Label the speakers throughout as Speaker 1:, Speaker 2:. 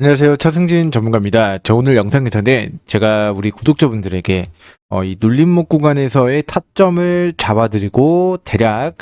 Speaker 1: 안녕하세요. 차승진 전문가입니다. 저 오늘 영상에서는 제가 우리 구독자분들에게 어, 이 눌림목 구간에서의 타점을 잡아드리고 대략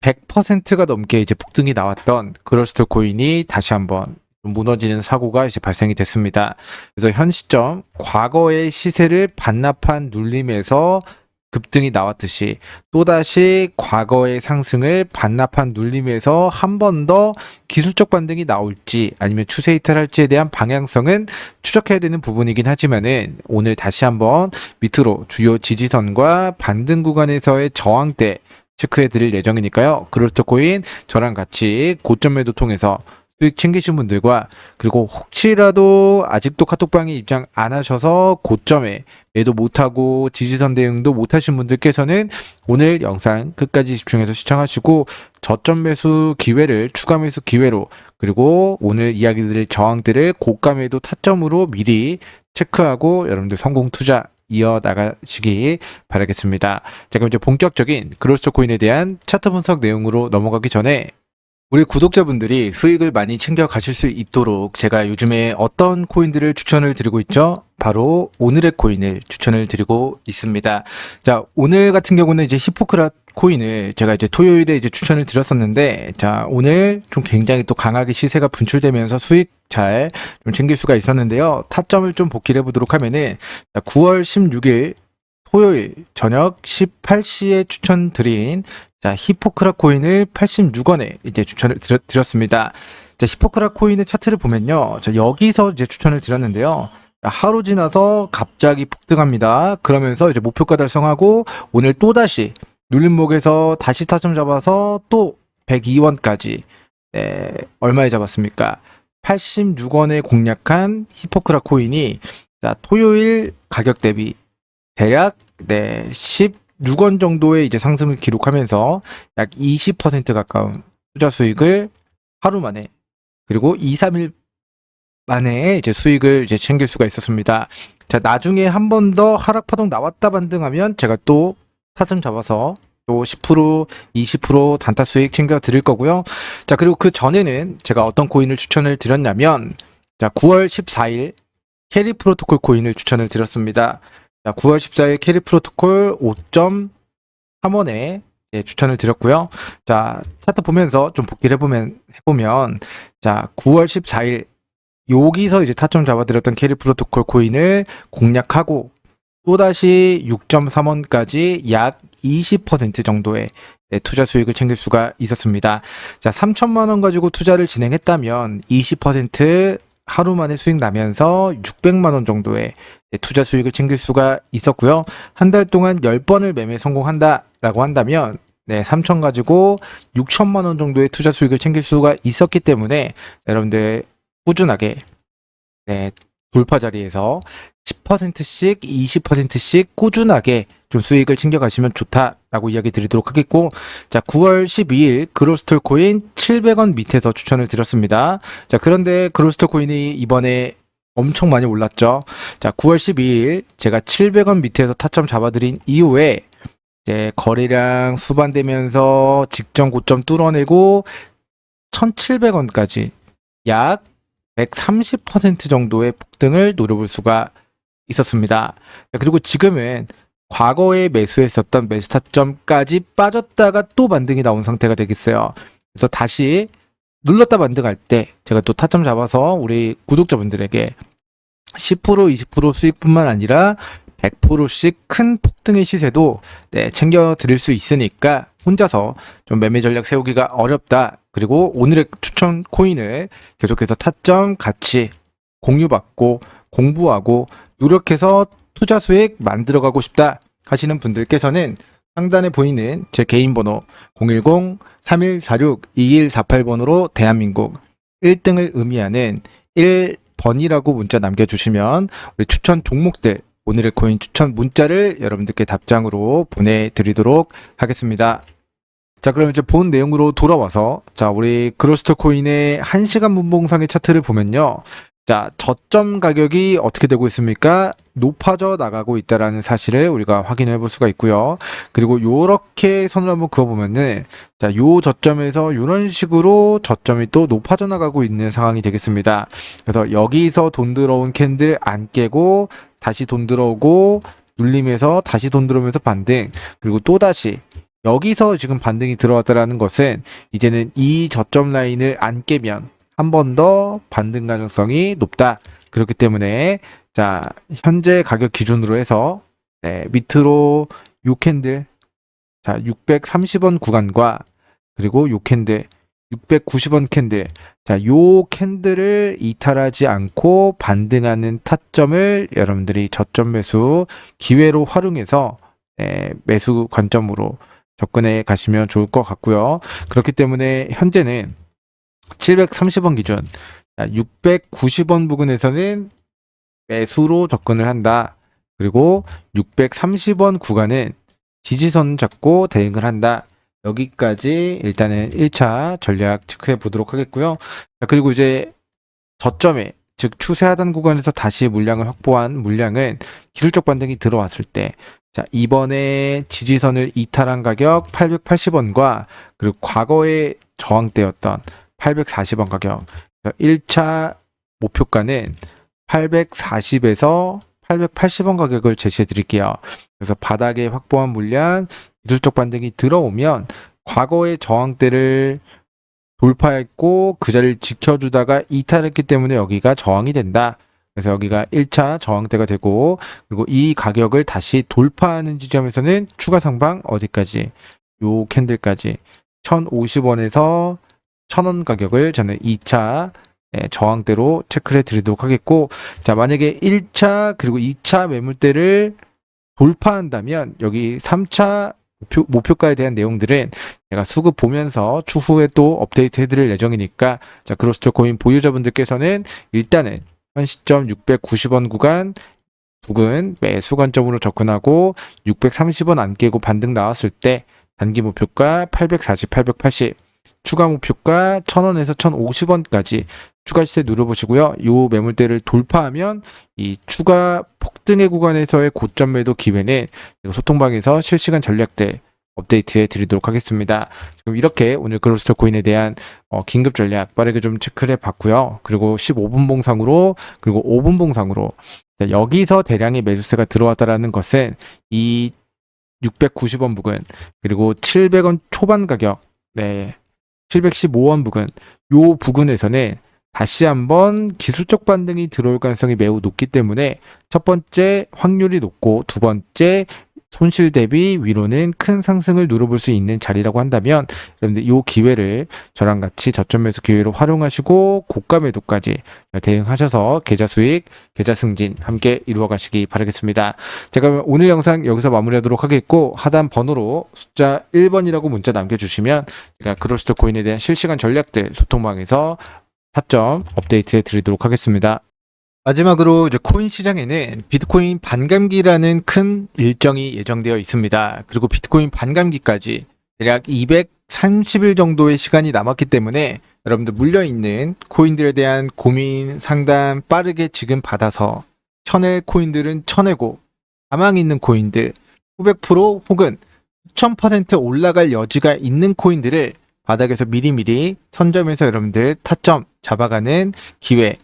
Speaker 1: 100%가 넘게 이제 폭등이 나왔던 그럴스터 코인이 다시 한번 좀 무너지는 사고가 이제 발생이 됐습니다. 그래서 현 시점 과거의 시세를 반납한 눌림에서 급등이 나왔듯이 또다시 과거의 상승을 반납한 눌림에서 한 번 더 기술적 반등이 나올지 아니면 추세 이탈할지에 대한 방향성은 추적해야 되는 부분이긴 하지만은 오늘 다시 한번 밑으로 주요 지지선과 반등 구간에서의 저항대 체크해 드릴 예정이니까요. 그렇죠 코인 저랑 같이 고점 매도 통해서 수익 챙기신 분들과 그리고 혹시라도 아직도 카톡방에 입장 안 하셔서 고점에 매도 못하고 지지선 대응도 못하신 분들께서는 오늘 영상 끝까지 집중해서 시청하시고 저점 매수 기회를 추가 매수 기회로 그리고 오늘 이야기 드릴 저항들을 고가 매도 타점으로 미리 체크하고 여러분들 성공 투자 이어 나가시기 바라겠습니다. 자 그럼 이제 본격적인 그로스토 코인에 대한 차트 분석 내용으로 넘어가기 전에 우리 구독자분들이 수익을 많이 챙겨 가실 수 있도록 제가 요즘에 어떤 코인들을 추천을 드리고 있죠? 바로 오늘의 코인을 추천을 드리고 있습니다. 자, 오늘 같은 경우는 이제 히포크라 코인을 제가 이제 토요일에 이제 추천을 드렸었는데, 자, 오늘 좀 굉장히 또 강하게 시세가 분출되면서 수익 잘 좀 챙길 수가 있었는데요. 타점을 좀 복기를 해보도록 하면은, 자, 9월 16일 토요일 저녁 18시에 추천드린 자, 히포크라 코인을 86원에 이제 추천을 드렸, 드렸습니다. 자, 히포크라 코인의 차트를 보면요. 자, 여기서 이제 추천을 드렸는데요. 자, 하루 지나서 갑자기 폭등합니다. 그러면서 이제 목표가 달성하고 오늘 또 다시 눌림목에서 다시 타점 잡아서 또 102원까지 네, 얼마에 잡았습니까? 86원에 공략한 히포크라 코인이 자, 토요일 가격 대비 대략 네, 16원 정도의 이제 상승을 기록하면서 약 20% 가까운 투자 수익을 하루 만에 그리고 2, 3일 만에 이제 수익을 이제 챙길 수가 있었습니다. 자, 나중에 한 번 더 하락 파동 나왔다 반등하면 제가 또 타점 잡아서 또 10%, 20% 단타 수익 챙겨 드릴 거고요. 자, 그리고 그 전에는 제가 어떤 코인을 추천을 드렸냐면 자, 9월 14일 캐리 프로토콜 코인을 추천을 드렸습니다. 자, 9월 14일 캐리 프로토콜 5.3원에 예, 추천을 드렸고요. 자, 차트 보면서 좀 복기를 해보면, 해보면, 자, 9월 14일, 여기서 이제 타점 잡아드렸던 캐리 프로토콜 코인을 공략하고, 또다시 6.3원까지 약 20% 정도의 네, 투자 수익을 챙길 수가 있었습니다. 자, 3천만 원 가지고 투자를 진행했다면 20% 하루 만에 수익 나면서 600만 원 정도의 네, 투자 수익을 챙길 수가 있었고요. 한 달 동안 10번을 매매 성공한다라고 한다면 네, 3천 가지고 6천만 원 정도의 투자 수익을 챙길 수가 있었기 때문에 여러분들 꾸준하게 네, 돌파 자리에서 10%씩 20%씩 꾸준하게 좀 수익을 챙겨가시면 좋다라고 이야기 드리도록 하겠고 자 9월 12일 그로스톨 코인 700원 밑에서 추천을 드렸습니다. 자 그런데 그로스톨 코인이 이번에 엄청 많이 올랐죠. 자 9월 12일 제가 700원 밑에서 타점 잡아드린 이후에 이제 거래량 수반되면서 직전 고점 뚫어내고 1,700원까지 약 130% 정도의 폭등을 노려볼 수가 있었습니다. 그리고 지금은 과거에 매수했었던 매수 타점까지 빠졌다가 또 반등이 나온 상태가 되겠어요. 그래서 다시 눌렀다 반등할 때 제가 또 타점 잡아서 우리 구독자분들에게 10% 20% 수익뿐만 아니라 100%씩 큰 폭등의 시세도 네, 챙겨 드릴 수 있으니까 혼자서 좀 매매 전략 세우기가 어렵다. 그리고 오늘의 추천 코인을 계속해서 타점 같이 공유받고 공부하고 노력해서 투자 수익 만들어가고 싶다 하시는 분들께서는 상단에 보이는 제 개인 번호 010-3146-2148번으로 대한민국 1등을 의미하는 1 번이라고 문자 남겨주시면 우리 추천 종목들 오늘의 코인 추천 문자를 여러분들께 답장으로 보내드리도록 하겠습니다. 자, 그럼 이제 본 내용으로 돌아와서 자, 우리 그로스터 코인의 1시간 분봉상의 차트를 보면요. 자, 저점 가격이 어떻게 되고 있습니까? 높아져 나가고 있다라는 사실을 우리가 확인해 볼 수가 있고요. 그리고 요렇게 선을 한번 그어 보면은 자, 요 저점에서 요런 식으로 저점이 또 높아져 나가고 있는 상황이 되겠습니다. 그래서 여기서 돈 들어온 캔들 안 깨고 다시 돈 들어오고 눌림에서 다시 돈 들어오면서 반등 그리고 또 다시 여기서 지금 반등이 들어왔다라는 것은 이제는 이 저점 라인을 안 깨면 한 번 더 반등 가능성이 높다. 그렇기 때문에 자 현재 가격 기준으로 해서 네, 밑으로 요 캔들 자 630원 구간과 그리고 요 캔들 690원 캔들 자 요 캔들을 이탈하지 않고 반등하는 타점을 여러분들이 저점 매수 기회로 활용해서 네, 매수 관점으로 접근해 가시면 좋을 것 같고요. 그렇기 때문에 현재는 730원 기준 690원 부근에서는 매수로 접근을 한다. 그리고 630원 구간은 지지선 잡고 대응을 한다. 여기까지 일단은 1차 전략 체크해 보도록 하겠고요. 자, 그리고 이제 저점에 즉 추세 하단 구간에서 다시 물량을 확보한 물량은 기술적 반등이 들어왔을 때 자, 이번에 지지선을 이탈한 가격 880원과 그리고 과거의 저항대였던 840원 가격 1차 목표가는 840에서 880원 가격을 제시해 드릴게요. 그래서 바닥에 확보한 물량 기술적 반등이 들어오면 과거의 저항대를 돌파했고 그 자리를 지켜주다가 이탈했기 때문에 여기가 저항이 된다. 그래서 여기가 1차 저항대가 되고 그리고 이 가격을 다시 돌파하는 지점에서는 추가 상방 어디까지 요 캔들까지 1,050원에서 1,000원 가격을 저는 2차 예, 저항대로 체크를 해 드리도록 하겠고 자 만약에 1차 그리고 2차 매물대를 돌파한다면 여기 3차 목표, 목표가에 대한 내용들은 제가 수급 보면서 추후에 또 업데이트 해드릴 예정이니까 자 그로스터 코인 보유자분들께서는 일단은 현 시점 690원 구간 부근 매수 관점으로 접근하고 630원 안 깨고 반등 나왔을 때 단기 목표가 840, 880 추가 목표가 1000원에서 1050원까지 추가 시세 누려보시고요. 요 매물대를 돌파하면 이 추가 폭등의 구간에서의 고점 매도 기회는 소통방에서 실시간 전략들 업데이트해 드리도록 하겠습니다. 지금 이렇게 오늘 그로스터 코인에 대한 어, 긴급 전략 빠르게 좀 체크를 해 봤고요. 그리고 15분 봉상으로 그리고 5분 봉상으로 자, 여기서 대량의 매수세가 들어왔다라는 것은 이 690원 부근 그리고 700원 초반 가격 네 715원 부근 요 부근에서는 다시 한번 기술적 반등이 들어올 가능성이 매우 높기 때문에 첫 번째 확률이 높고 두 번째 손실 대비 위로는 큰 상승을 누려볼 수 있는 자리라고 한다면 여러분들 이 기회를 저랑 같이 저점 매수 기회로 활용하시고 고가 매도까지 대응하셔서 계좌 수익, 계좌 승진 함께 이루어 가시기 바라겠습니다. 제가 오늘 영상 여기서 마무리하도록 하겠고 하단 번호로 숫자 1번이라고 문자 남겨주시면 제가 크로스터 코인에 대한 실시간 전략들 소통방에서 타점 업데이트해 드리도록 하겠습니다. 마지막으로 이제 코인 시장에는 비트코인 반감기라는 큰 일정이 예정되어 있습니다. 그리고 비트코인 반감기까지 대략 230일 정도의 시간이 남았기 때문에 여러분들 물려있는 코인들에 대한 고민 상담 빠르게 지금 받아서 천의 코인들은 쳐내고 가망 있는 코인들 900% 혹은 1000% 올라갈 여지가 있는 코인들을 바닥에서 미리미리 선점해서 여러분들 타점 잡아가는 기회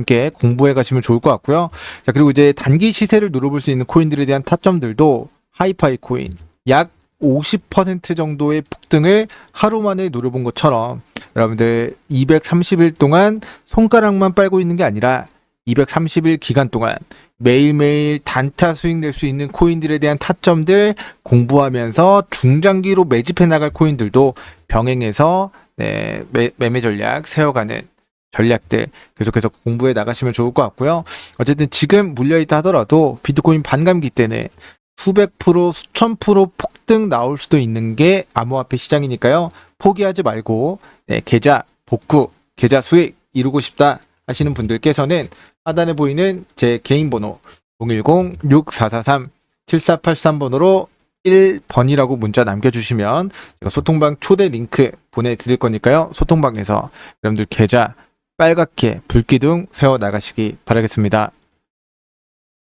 Speaker 1: 함께 공부해 가시면 좋을 것 같고요. 자, 그리고 이제 단기 시세를 누려볼 수 있는 코인들에 대한 타점들도 하이파이 코인 약 50% 정도의 폭등을 하루 만에 노려본 것처럼 여러분들 230일 동안 손가락만 빨고 있는 게 아니라 230일 기간 동안 매일매일 단타 수익 낼 수 있는 코인들에 대한 타점들 공부하면서 중장기로 매집해 나갈 코인들도 병행해서 네, 매, 매매 전략 세워가는 전략들 계속해서 공부해 나가시면 좋을 것 같고요. 어쨌든 지금 물려있다 하더라도 비트코인 반감기 때는 수백 프로, 수천 프로 폭등 나올 수도 있는 게 암호화폐 시장이니까요. 포기하지 말고 네, 계좌 복구, 계좌 수익 이루고 싶다 하시는 분들께서는 하단에 보이는 제 개인 번호 010-6443-7483번호로 1번이라고 문자 남겨주시면 제가 소통방 초대 링크 보내드릴 거니까요. 소통방에서 여러분들 계좌 빨갛게 불기둥 세워 나가시기 바라겠습니다.